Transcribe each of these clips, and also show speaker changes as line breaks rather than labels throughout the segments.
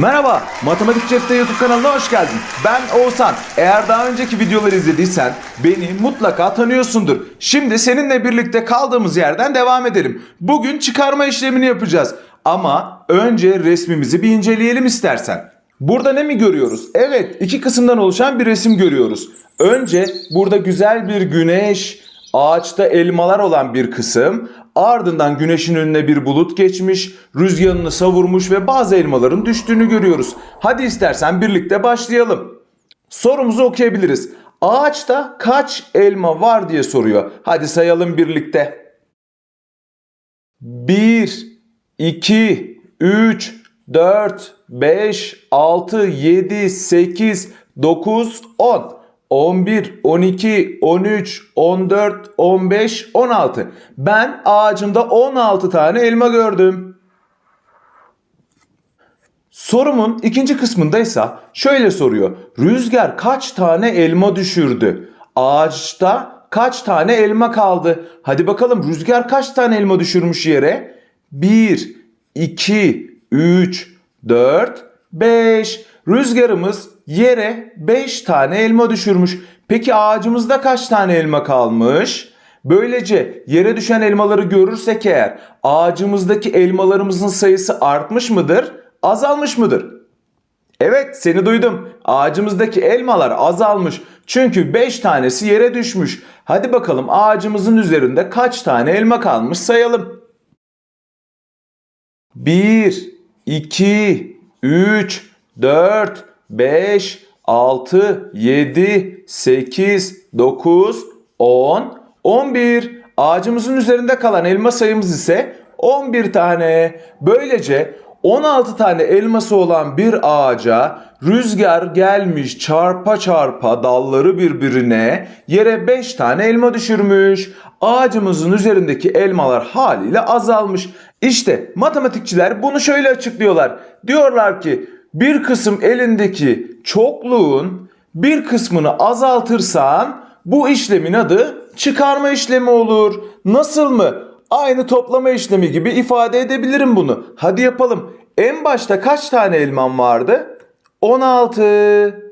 Merhaba, Matematik Cepte YouTube kanalına hoş geldin. Ben Oğuzhan. Eğer daha önceki videoları izlediysen beni mutlaka tanıyorsundur. Şimdi seninle birlikte kaldığımız yerden devam edelim. Bugün çıkarma işlemini yapacağız. Ama önce resmimizi bir inceleyelim istersen. Burada ne mi görüyoruz? Evet, iki kısımdan oluşan bir resim görüyoruz. Önce burada güzel bir güneş, ağaçta elmalar olan bir kısım, ardından güneşin önüne bir bulut geçmiş, rüzgarını savurmuş ve bazı elmaların düştüğünü görüyoruz. Hadi istersen birlikte başlayalım. Sorumuzu okuyabiliriz. Ağaçta kaç elma var diye soruyor. Hadi sayalım birlikte. 1, 2, 3, 4, 5, 6, 7, 8, 9, 10. 11, 12, 13, 14, 15, 16. Ben ağacımda 16 tane elma gördüm. Sorumun ikinci kısmındaysa şöyle soruyor. Rüzgar kaç tane elma düşürdü? Ağaçta kaç tane elma kaldı? Hadi bakalım rüzgar kaç tane elma düşürmüş yere? 1, 2, 3, 4, 5. Rüzgarımız yere 5 tane elma düşürmüş. Peki ağacımızda kaç tane elma kalmış? Böylece yere düşen elmaları görürsek eğer ağacımızdaki elmalarımızın sayısı artmış mıdır? Azalmış mıdır? Evet seni duydum. Ağacımızdaki elmalar azalmış. Çünkü 5 tanesi yere düşmüş. Hadi bakalım ağacımızın üzerinde kaç tane elma kalmış sayalım. 1, 2, 3, 4, 5, 6, 7, 8, 9, 10, 11. Ağacımızın üzerinde kalan elma sayımız ise 11 tane. Böylece 16 tane elması olan bir ağaca rüzgar gelmiş çarpa çarpa dalları birbirine yere 5 tane elma düşürmüş. Ağacımızın üzerindeki elmalar haliyle azalmış. İşte matematikçiler bunu şöyle açıklıyorlar. Diyorlar ki bir kısım elindeki çokluğun bir kısmını azaltırsan bu işlemin adı çıkarma işlemi olur. Nasıl mı? Aynı toplama işlemi gibi ifade edebilirim bunu. Hadi yapalım. En başta kaç tane elmam vardı? 16.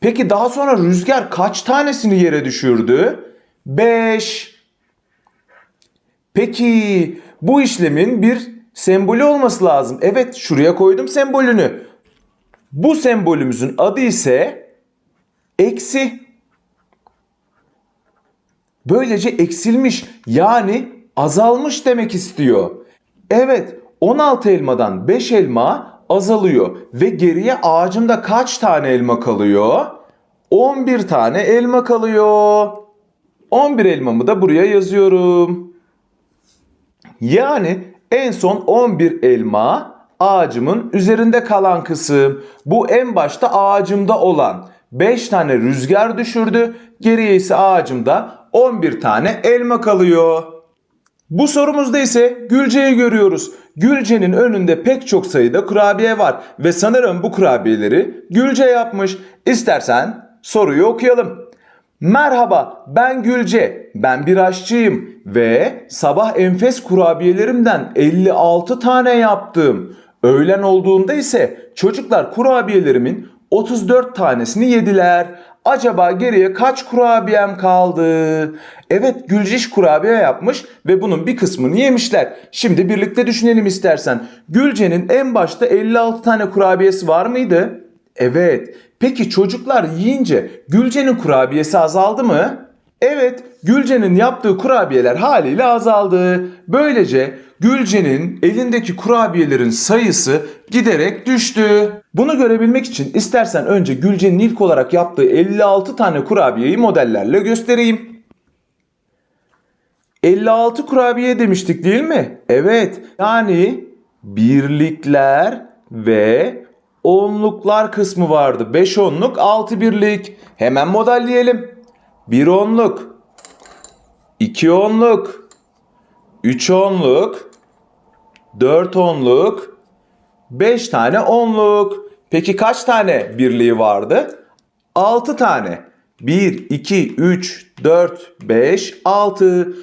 Peki daha sonra rüzgar kaç tanesini yere düşürdü? 5. Peki bu işlemin bir sembolü olması lazım. Evet şuraya koydum sembolünü. Bu sembolümüzün adı ise eksi. Böylece eksilmiş yani azalmış demek istiyor. Evet 16 elmadan 5 elma azalıyor ve geriye ağacımda kaç tane elma kalıyor? 11 tane elma kalıyor. 11 elmamı da buraya yazıyorum. Yani en son 11 elma ağacımın üzerinde kalan kısım. Bu en başta ağacımda olan 5 tane rüzgar düşürdü. Geriye ise ağacımda 11 tane elma kalıyor. Bu sorumuzda ise Gülce'yi görüyoruz. Gülce'nin önünde pek çok sayıda kurabiye var ve sanırım bu kurabiyeleri Gülce yapmış. İstersen soruyu okuyalım. Merhaba ben Gülce. Ben bir aşçıyım ve sabah enfes kurabiyelerimden 56 tane yaptım. Öğlen olduğunda ise çocuklar kurabiyelerimin 34 tanesini yediler. Acaba geriye kaç kurabiyem kaldı? Evet Gülciş kurabiye yapmış ve bunun bir kısmını yemişler. Şimdi birlikte düşünelim istersen. Gülce'nin en başta 56 tane kurabiyesi var mıydı? Evet. Peki çocuklar yiyince Gülce'nin kurabiyesi azaldı mı? Evet, Gülce'nin yaptığı kurabiyeler haliyle azaldı. Böylece Gülce'nin elindeki kurabiyelerin sayısı giderek düştü. Bunu görebilmek için istersen önce Gülce'nin ilk olarak yaptığı 56 tane kurabiyeyi modellerle göstereyim. 56 kurabiye demiştik değil mi? Evet. Yani birlikler ve onluklar kısmı vardı. 5 onluk, 6 birlik. Hemen modelleyelim. 1 onluk, 2 onluk, 3 onluk, 4 onluk, 5 tane onluk. Peki kaç tane birliği vardı? 6 tane. 1, 2, 3, 4, 5, 6.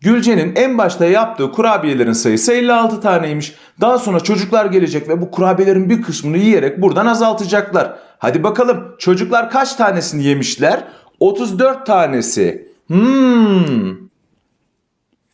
Gülce'nin en başta yaptığı kurabiyelerin sayısı 56 taneymiş. Daha sonra çocuklar gelecek ve bu kurabiyelerin bir kısmını yiyerek buradan azaltacaklar. Hadi bakalım çocuklar kaç tanesini yemişler? 34 tanesi. Hmm.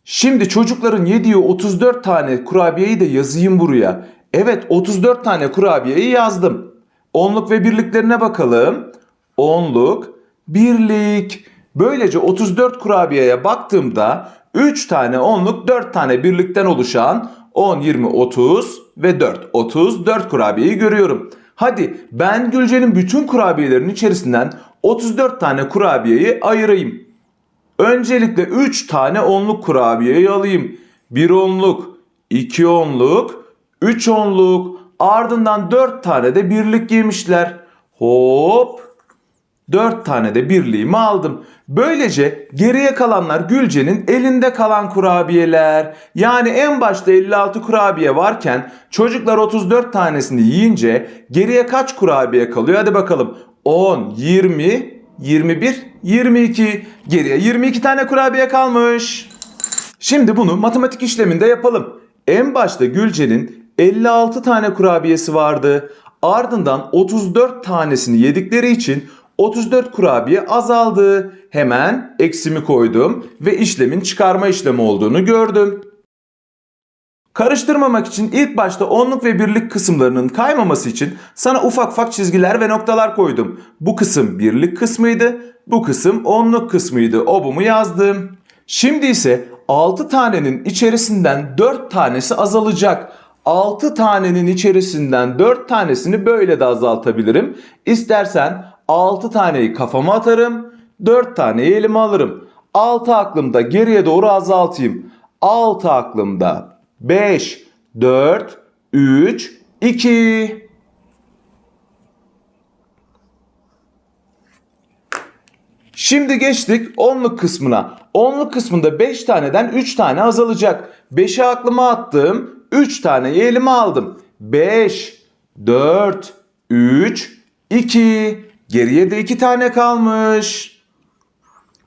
Şimdi çocukların yediği 34 tane kurabiyeyi de yazayım buraya. Evet 34 tane kurabiyeyi yazdım. Onluk ve birliklerine bakalım. Onluk, birlik. Böylece 34 kurabiyeye baktığımda 3 tane onluk 4 tane birlikten oluşan 10, 20, 30 ve 4. 34 kurabiyeyi görüyorum. Hadi ben Gülce'nin bütün kurabiyelerin içerisinden 34 tane kurabiyeyi ayırayım. Öncelikle 3 tane onluk kurabiyeyi alayım. 1 onluk, 2 onluk, 3 onluk, ardından 4 tane de birlik yemişler. Hop! 4 tane de birliğimi aldım. Böylece geriye kalanlar Gülce'nin elinde kalan kurabiyeler. Yani en başta 56 kurabiye varken çocuklar 34 tanesini yiyince geriye kaç kurabiye kalıyor? Hadi bakalım. 10, 20, 21, 22. Geriye 22 tane kurabiye kalmış. Şimdi bunu matematik işleminde yapalım. En başta Gülce'nin 56 tane kurabiyesi vardı. Ardından 34 tanesini yedikleri için 34 kurabiye azaldı. Hemen eksimi koydum ve işlemin çıkarma işlemi olduğunu gördüm. Karıştırmamak için ilk başta onluk ve birlik kısımlarının kaymaması için sana ufak ufak çizgiler ve noktalar koydum. Bu kısım birlik kısmıydı, bu kısım onluk kısmıydı. Obumu yazdım. Şimdi ise 6 tanenin içerisinden 4 tanesi azalacak. 6 tanenin içerisinden 4 tanesini böyle de azaltabilirim. İstersen 6 taneyi kafama atarım, 4 taneyi elime alırım. 6 aklımda geriye doğru azaltayım. 6 aklımda 5, 4, 3, 2. Şimdi geçtik onluk kısmına. Onluk kısmında 5 taneden 3 tane azalacak. 5'i aklıma attım. 3 taneyi elime aldım. 5, 4, 3, 2. Geriye de 2 tane kalmış.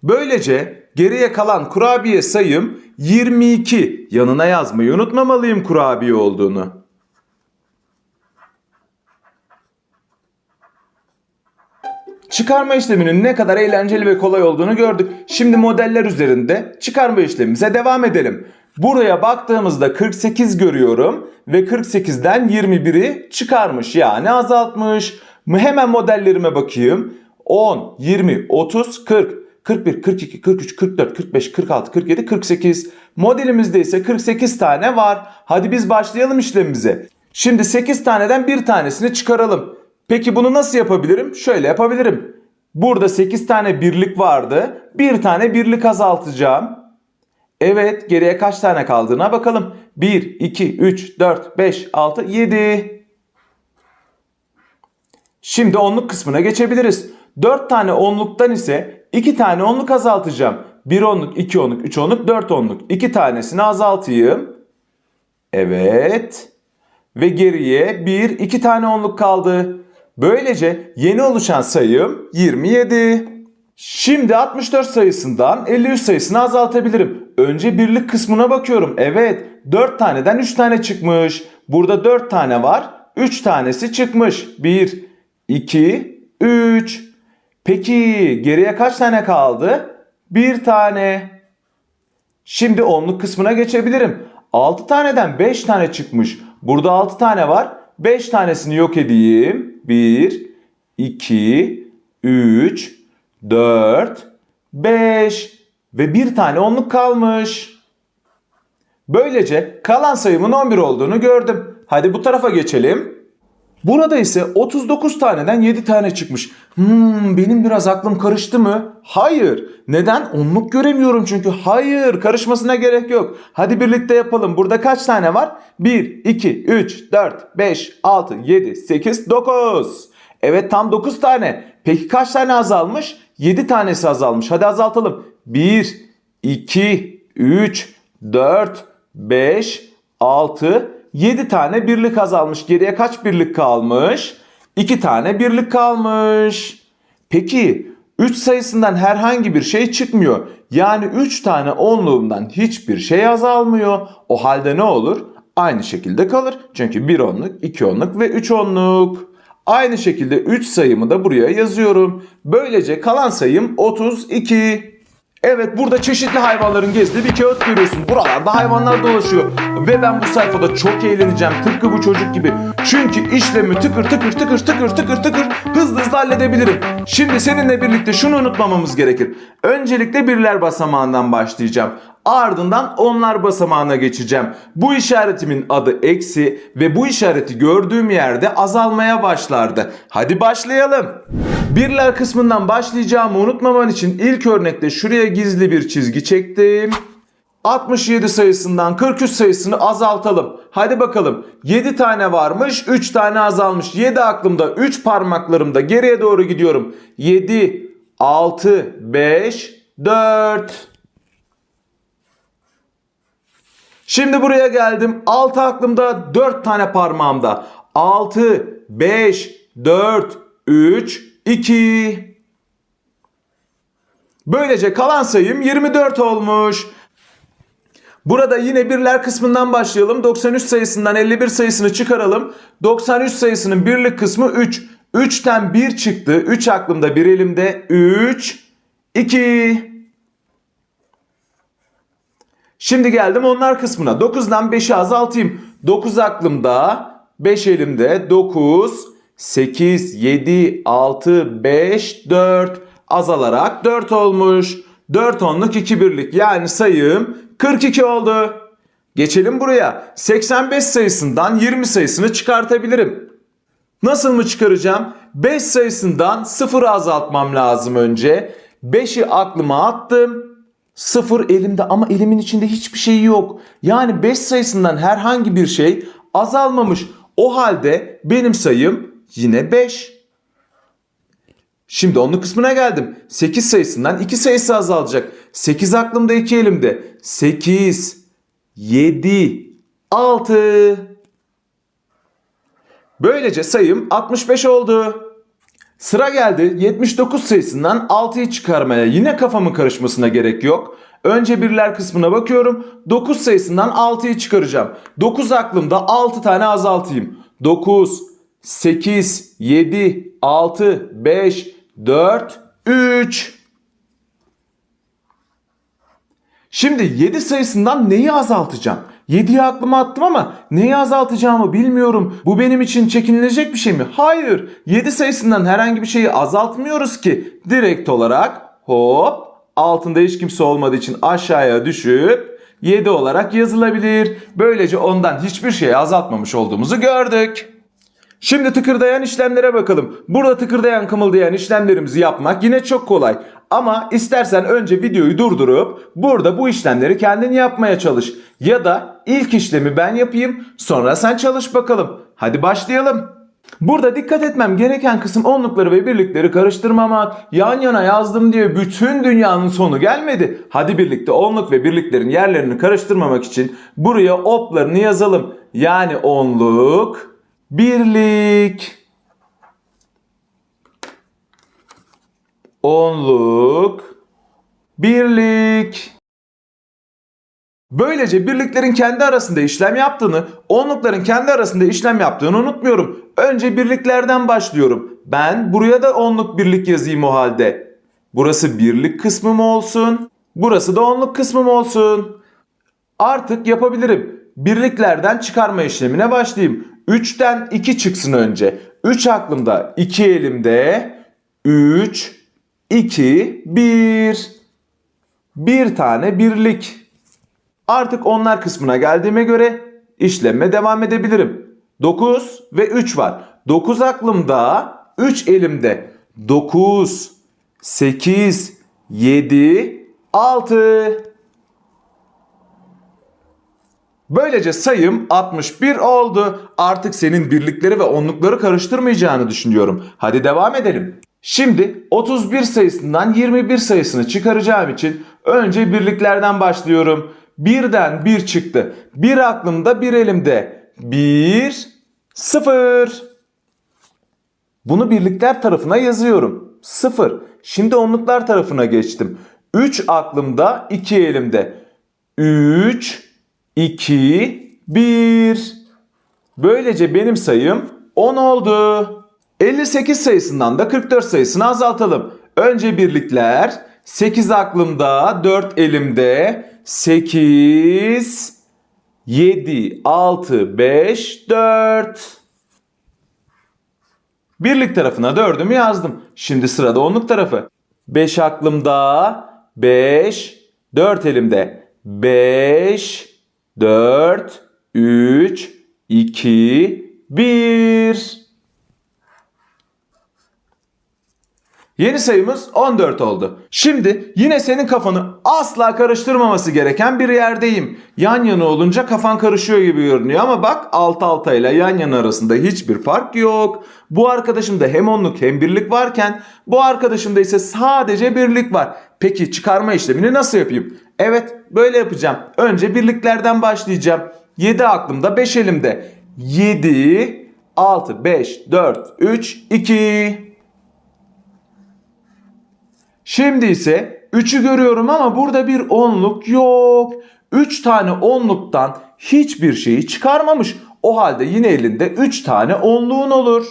Böylece geriye kalan kurabiye sayım 22. Yanına yazmayı unutmamalıyım kurabiye olduğunu. Çıkarma işleminin ne kadar eğlenceli ve kolay olduğunu gördük. Şimdi modeller üzerinde çıkarma işlemimize devam edelim. Buraya baktığımızda 48 görüyorum ve 48'den 21'i çıkarmış yani azaltmış. Hemen modellerime bakayım. 10, 20, 30, 40. 41, 42, 43, 44, 45, 46, 47, 48. Modelimizde ise 48 tane var. Hadi biz başlayalım işlemimize. Şimdi 8 taneden bir tanesini çıkaralım. Peki bunu nasıl yapabilirim? Şöyle yapabilirim. Burada 8 tane birlik vardı. Bir tane birlik azaltacağım. Evet geriye kaç tane kaldığına bakalım. 1, 2, 3, 4, 5, 6, 7. Şimdi onluk kısmına geçebiliriz. 4 tane onluktan ise 2 tane onluk azaltacağım. 1 onluk, 2 onluk, 3 onluk, 4 onluk. 2 tanesini azaltayım. Evet. Ve geriye 1, 2 tane onluk kaldı. Böylece yeni oluşan sayım 27. Şimdi 64 sayısından 53 sayısını azaltabilirim. Önce birlik kısmına bakıyorum. Evet 4 taneden 3 tane çıkmış. Burada 4 tane var. 3 tanesi çıkmış. 1, 2, 3. Peki geriye kaç tane kaldı? 1 tane. Şimdi onluk kısmına geçebilirim. 6 taneden 5 tane çıkmış. Burada 6 tane var. 5 tanesini yok edeyim. 1, 2, 3, 4, 5 ve bir tane onluk kalmış. Böylece kalan sayımın 11 olduğunu gördüm. Hadi bu tarafa geçelim. Burada ise 39 taneden 7 tane çıkmış. Hmm, benim biraz aklım karıştı mı? Hayır. Neden? Onluk göremiyorum çünkü. Hayır, karışmasına gerek yok. Hadi birlikte yapalım. Burada kaç tane var? 1, 2, 3, 4, 5, 6, 7, 8, 9. Evet tam 9 tane. Peki kaç tane azalmış? 7 tanesi azalmış. Hadi azaltalım. 1, 2, 3, 4, 5, 6, 7 tane birlik azalmış. Geriye kaç birlik kalmış? 2 tane birlik kalmış. Peki 3 sayısından herhangi bir şey çıkmıyor. Yani 3 tane onluğumdan hiçbir şey azalmıyor. O halde ne olur? Aynı şekilde kalır. Çünkü 1 onluk, 2 onluk ve 3 onluk. Aynı şekilde 3 sayımı da buraya yazıyorum. Böylece kalan sayım 32. Evet burada çeşitli hayvanların gezdiği bir kağıt görüyorsun. Buralarda hayvanlar dolaşıyor. Ve ben bu sayfada çok eğleneceğim. Tıpkı bu çocuk gibi. Çünkü işlemi tıkır tıkır tıkır tıkır tıkır tıkır hızlı hızlı halledebilirim. Şimdi seninle birlikte şunu unutmamamız gerekir. Öncelikle birler basamağından başlayacağım. Ardından onlar basamağına geçeceğim. Bu işaretimin adı eksi ve bu işareti gördüğüm yerde azalmaya başlardı. Hadi başlayalım. Birler kısmından başlayacağımı unutmaman için ilk örnekte şuraya gizli bir çizgi çektim. 67 sayısından 43 sayısını azaltalım. Hadi bakalım. 7 tane varmış, 3 tane azalmış. 7 aklımda, 3 parmaklarımda geriye doğru gidiyorum. 7, 6, 5, 4. Şimdi buraya geldim. 6 aklımda 4 tane parmağımda. 6, 5, 4, 3, 2. Böylece kalan sayım 24 olmuş. Burada yine birler kısmından başlayalım. 93 sayısından 51 sayısını çıkaralım. 93 sayısının birlik kısmı 3. 3'ten 1 çıktı. 3 aklımda bir elimde. 3, 2. Şimdi geldim onlar kısmına. 9'dan 5'i azaltayım. 9 aklımda, 5 elimde. 9, 8, 7, 6, 5, 4 azalarak 4 olmuş. 4 onluk 2 birlik yani sayım 42 oldu. Geçelim buraya. 85 sayısından 20 sayısını çıkartabilirim. Nasıl mı çıkaracağım? 5 sayısından 0'ı azaltmam lazım önce. 5'i aklıma attım. 0 elimde ama elimin içinde hiçbir şey yok. Yani 5 sayısından herhangi bir şey azalmamış. O halde benim sayım yine 5. Şimdi onun kısmına geldim. 8 sayısından 2 sayısı azalacak. 8 aklımda 2 elimde. 8, 7, 6. Böylece sayım 65 oldu. Sıra geldi 79 sayısından 6'yı çıkarmaya. Yine kafamın karışmasına gerek yok. Önce birler kısmına bakıyorum. 9 sayısından 6'yı çıkaracağım. 9 aklımda 6 tane azaltayım. 9, 8, 7, 6, 5, 4, 3. Şimdi 7 sayısından neyi azaltacağım? 7'yi aklıma attım ama neyi azaltacağımı bilmiyorum. Bu benim için çekinilecek bir şey mi? Hayır. 7 sayısından herhangi bir şeyi azaltmıyoruz ki. Direkt olarak hop altında hiç kimse olmadığı için aşağıya düşüp 7 olarak yazılabilir. Böylece ondan hiçbir şeyi azaltmamış olduğumuzu gördük. Şimdi tıkırdayan işlemlere bakalım. Burada tıkırdayan kımıldayan işlemlerimizi yapmak yine çok kolay. Ama istersen önce videoyu durdurup burada bu işlemleri kendin yapmaya çalış. Ya da ilk işlemi ben yapayım sonra sen çalış bakalım. Hadi başlayalım. Burada dikkat etmem gereken kısım onlukları ve birlikleri karıştırmamak. Yan yana yazdım diye bütün dünyanın sonu gelmedi. Hadi birlikte onluk ve birliklerin yerlerini karıştırmamak için buraya oplarını yazalım. Yani onluk, birlik, onluk, birlik. Böylece birliklerin kendi arasında işlem yaptığını, onlukların kendi arasında işlem yaptığını unutmuyorum. Önce birliklerden başlıyorum. Ben buraya da onluk birlik yazayım o halde. Burası birlik kısmım olsun. Burası da onluk kısmım olsun. Artık yapabilirim. Birliklerden çıkarma işlemine başlayayım. 3'ten 2 çıksın önce. 3 aklımda, 2 elimde. 3, 2, 1. Bir tane birlik. Artık onlar kısmına geldiğime göre işleme devam edebilirim. 9 ve 3 var. 9 aklımda, 3 elimde. 9, 8, 7, 6. Böylece sayım 61 oldu. Artık senin birlikleri ve onlukları karıştırmayacağını düşünüyorum. Hadi devam edelim. Şimdi 31 sayısından 21 sayısını çıkaracağım için önce birliklerden başlıyorum. Birden bir çıktı. Bir aklımda bir elimde. Bir, sıfır. Bunu birlikler tarafına yazıyorum. 0. Şimdi onluklar tarafına geçtim. 3 aklımda 2 elimde. 3, 2, 1. Böylece benim sayım 10 oldu. 58 sayısından da 44 sayısını azaltalım. Önce birlikler. 8 aklımda, 4 elimde. 8, 7, 6, 5, 4. Birlik tarafına 4'ümü yazdım. Şimdi sırada onluk tarafı. 5 aklımda, 5, 4 elimde. 5, 4, 3, 2, 1. Yeni sayımız 14 oldu. Şimdi yine senin kafanı asla karıştırmaması gereken bir yerdeyim. Yan yana olunca kafan karışıyor gibi görünüyor ama bak alt altayla yan yana arasında hiçbir fark yok. Bu arkadaşımda hem onluk hem birlik varken bu arkadaşımda ise sadece birlik var. Peki çıkarma işlemini nasıl yapayım? Evet böyle yapacağım. Önce birliklerden başlayacağım. 7 aklımda 5 elimde. 7, 6, 5, 4, 3, 2. Şimdi ise 3'ü görüyorum ama burada bir onluk yok. 3 tane onluktan hiçbir şeyi çıkarmamış. O halde yine elinde 3 tane onluğun olur.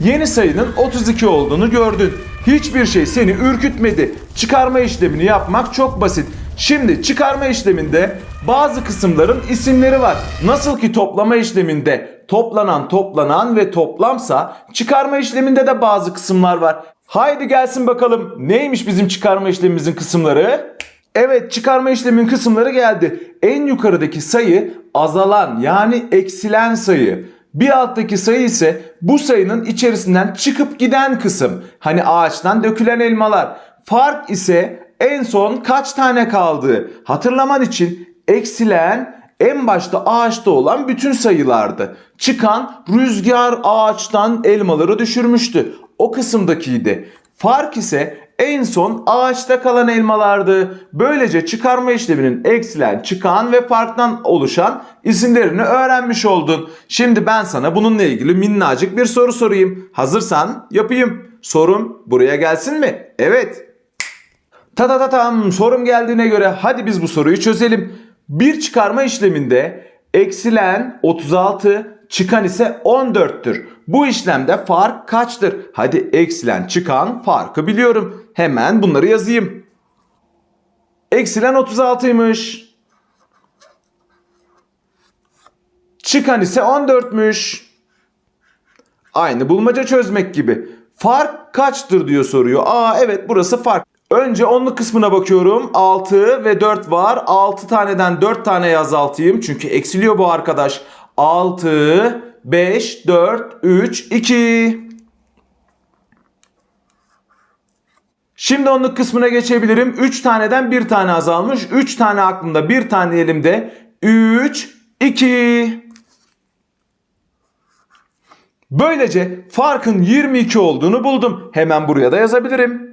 Yeni sayının 32 olduğunu gördün. Hiçbir şey seni ürkütmedi. Çıkarma işlemini yapmak çok basit. Şimdi çıkarma işleminde bazı kısımların isimleri var. Nasıl ki toplama işleminde toplanan toplanan ve toplamsa çıkarma işleminde de bazı kısımlar var. Haydi gelsin bakalım neymiş bizim çıkarma işlemimizin kısımları? Evet çıkarma işlemin kısımları geldi. En yukarıdaki sayı azalan yani eksilen sayı. Bir alttaki sayı ise bu sayının içerisinden çıkıp giden kısım. Hani ağaçtan dökülen elmalar. Fark ise en son kaç tane kaldığı. Hatırlaman için eksilen en başta ağaçta olan bütün sayılardı. Çıkan rüzgar ağaçtan elmaları düşürmüştü. O kısımdakiydi. Fark ise en son ağaçta kalan elmalardı. Böylece çıkarma işleminin eksilen, çıkan ve farktan oluşan isimlerini öğrenmiş oldun. Şimdi ben sana bununla ilgili minnacık bir soru sorayım. Hazırsan yapayım. Sorum buraya gelsin mi? Evet. Ta ta ta tam sorum geldiğine göre hadi biz bu soruyu çözelim. Bir çıkarma işleminde eksilen 36, çıkan ise 14'tür. Bu işlemde fark kaçtır? Hadi eksilen çıkan farkı biliyorum. Hemen bunları yazayım. Eksilen 36'ymış. Çıkan ise 14'müş. Aynı bulmaca çözmek gibi. Fark kaçtır diyor soruyor. Aa evet burası fark. Önce onluk kısmına bakıyorum. 6 ve 4 var. 6 taneden 4 tane azaltayım. Çünkü eksiliyor bu arkadaş. 6, 5, 4, 3, 2. Şimdi onluk kısmına geçebilirim. 3 taneden 1 tane azalmış. 3 tane aklımda 1 tane elimde. 3, 2. Böylece farkın 22 olduğunu buldum. Hemen buraya da yazabilirim.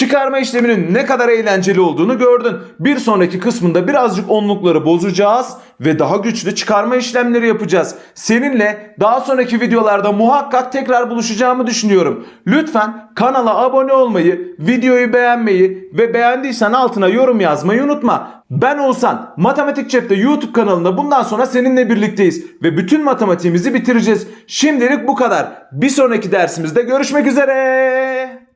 Çıkarma işleminin ne kadar eğlenceli olduğunu gördün. Bir sonraki kısmında birazcık onlukları bozacağız ve daha güçlü çıkarma işlemleri yapacağız. Seninle daha sonraki videolarda muhakkak tekrar buluşacağımı düşünüyorum. Lütfen kanala abone olmayı, videoyu beğenmeyi ve beğendiysen altına yorum yazmayı unutma. Ben Oğuzhan, Matematik Cep'te YouTube kanalında bundan sonra seninle birlikteyiz ve bütün matematiğimizi bitireceğiz. Şimdilik bu kadar. Bir sonraki dersimizde görüşmek üzere.